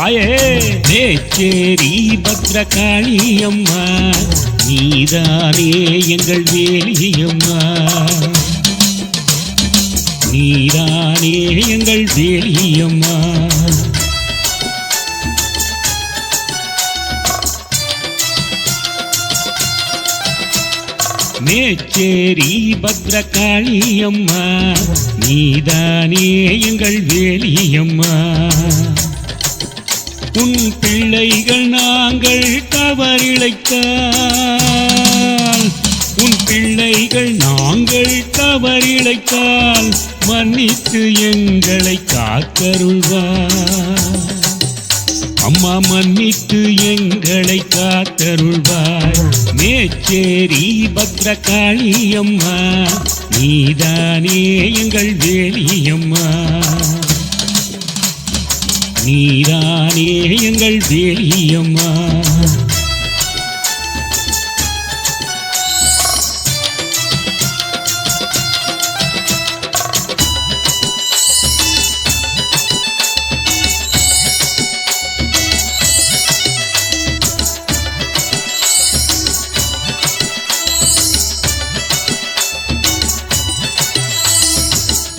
தாயே மேச்சேரி பத்ரகாளி அம்மா நீதானே எங்கள் வேலியம்மா நீதானே எங்கள் வேலியம்மா மேச்சேரி பத்ரகாளி அம்மா நீதானே எங்கள் வேலியம்மா உன் பிள்ளைகள் நாங்கள் தவறிழைத்தால். உன் பிள்ளைகள் நாங்கள் தவறிழைத்தால் மன்னித்து எங்களை காத்தருள்வார். அம்மா மன்னித்து எங்களை காத்தருள்வார். மேச்சேரி பத்ரகாளி அம்மா நீதானே எங்கள் வேலியம்மா நீதானே எங்கள் வேலியம்மா.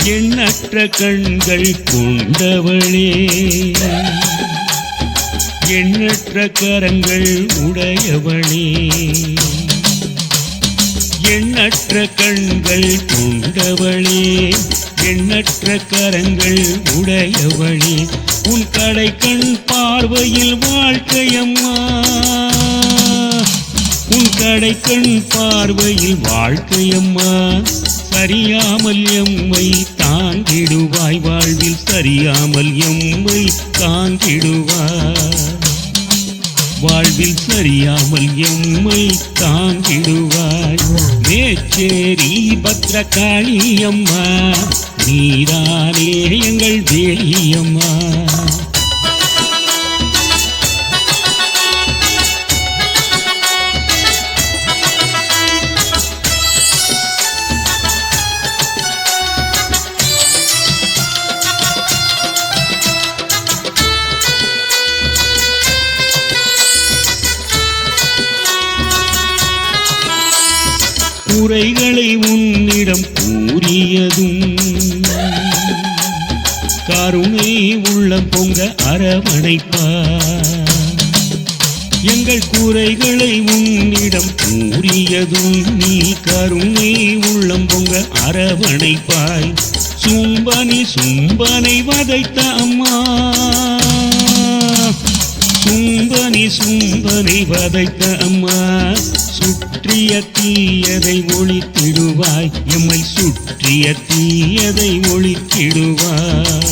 எண்ணற்ற கண்கள் கொண்டவளே. எண்ணற்ற கரங்கள் உடையவளே. எண்ணற்ற கண்கள் கொண்டவளே. எண்ணற்ற கரங்கள் உடையவளே. உன் கடை கண் பார்வையில் வாழ்க்கையம்மா. உன் கடை கண் பார்வையில் வாழ்க்கையம்மா. அறியாமல் எம்மை தாங்கிடுவாய். வாழ்வில் சரியாமல் எம்மை தாங்கிடுவாய். வாழ்வில் சரியாமல் எம்மை தாங்கிடுவாய். மேச்சேரி பத்ரகாளி அம்மா நீரானே எங்கள் வேலியம்மா குறைகளை உன்னிடம் கூறியதும் கருணை உள்ளம் பொங்க அரவணைப்பார். எங்கள் குறைகளை உன்னிடம் கூறியதும் நீ கருணை உள்ளம் பொங்க அரவணைப்பாய். சும்பனி சும்பனை வதைத்த அம்மா சும்பனி சும்பனை வதைத்த அம்மா. சுற்றிய தீயதை ஒழித்திடுவாய். எம்மை சுற்றிய தீயதை ஒழித்திடுவாய்.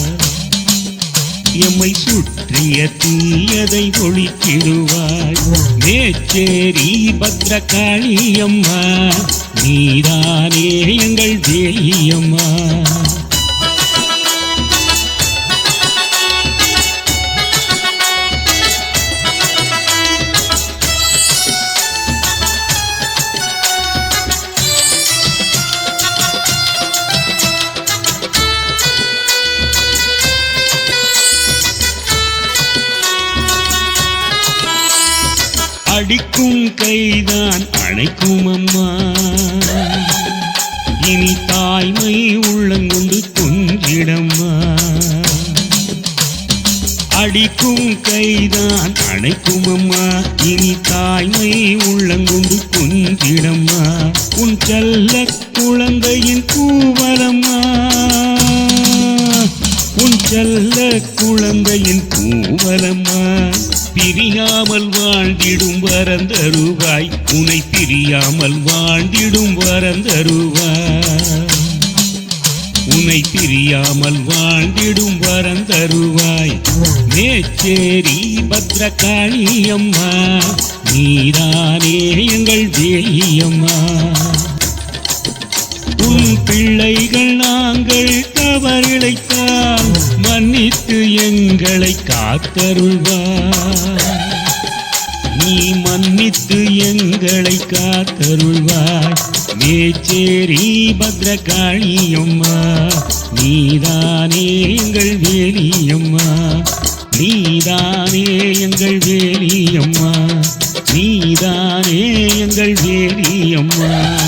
எம்மை சுற்றிய தீயதை ஒழித்திடுவாய். மேச்சேரி பத்ரகாளி அம்மா நீதானே எங்கள் வேலியம்மா அடிக்கும் கைதான் அணைக்கும் அம்மா. இனி தாய்மை உள்ளங்கொண்டு கொஞ்சிடம்மா அடிக்கும் கைதான் அணைக்கும் அம்மா. இனி தாய்மை உள்ளங்கொண்டு கொஞ்சிடம்மா உன் செல்ல குழந்தையின் கூவல் பிரியாமல் வாண்டிடும் வரம் வரந்தருவாய் உனை பிரியாமல் வாண்டிடும் வரம் தருவாய் மேச்சேரி பத்ரகாளி அம்மா நீதானே எங்கள் தேயம்மா உன் பிள்ளைகள் நாங்கள் தவறிழைத்தால் மன்னித்து எங்களை காத்தருள்வார். நீ மன்னித்து எங்களை காத்தருள்வாய். மேச்சேரி பத்ரகாளியம்மா நீதானே எங்கள் வேலியம்மா. நீதானே எங்கள் வேலியம்மா நீதானே எங்கள் வேலியம்மா.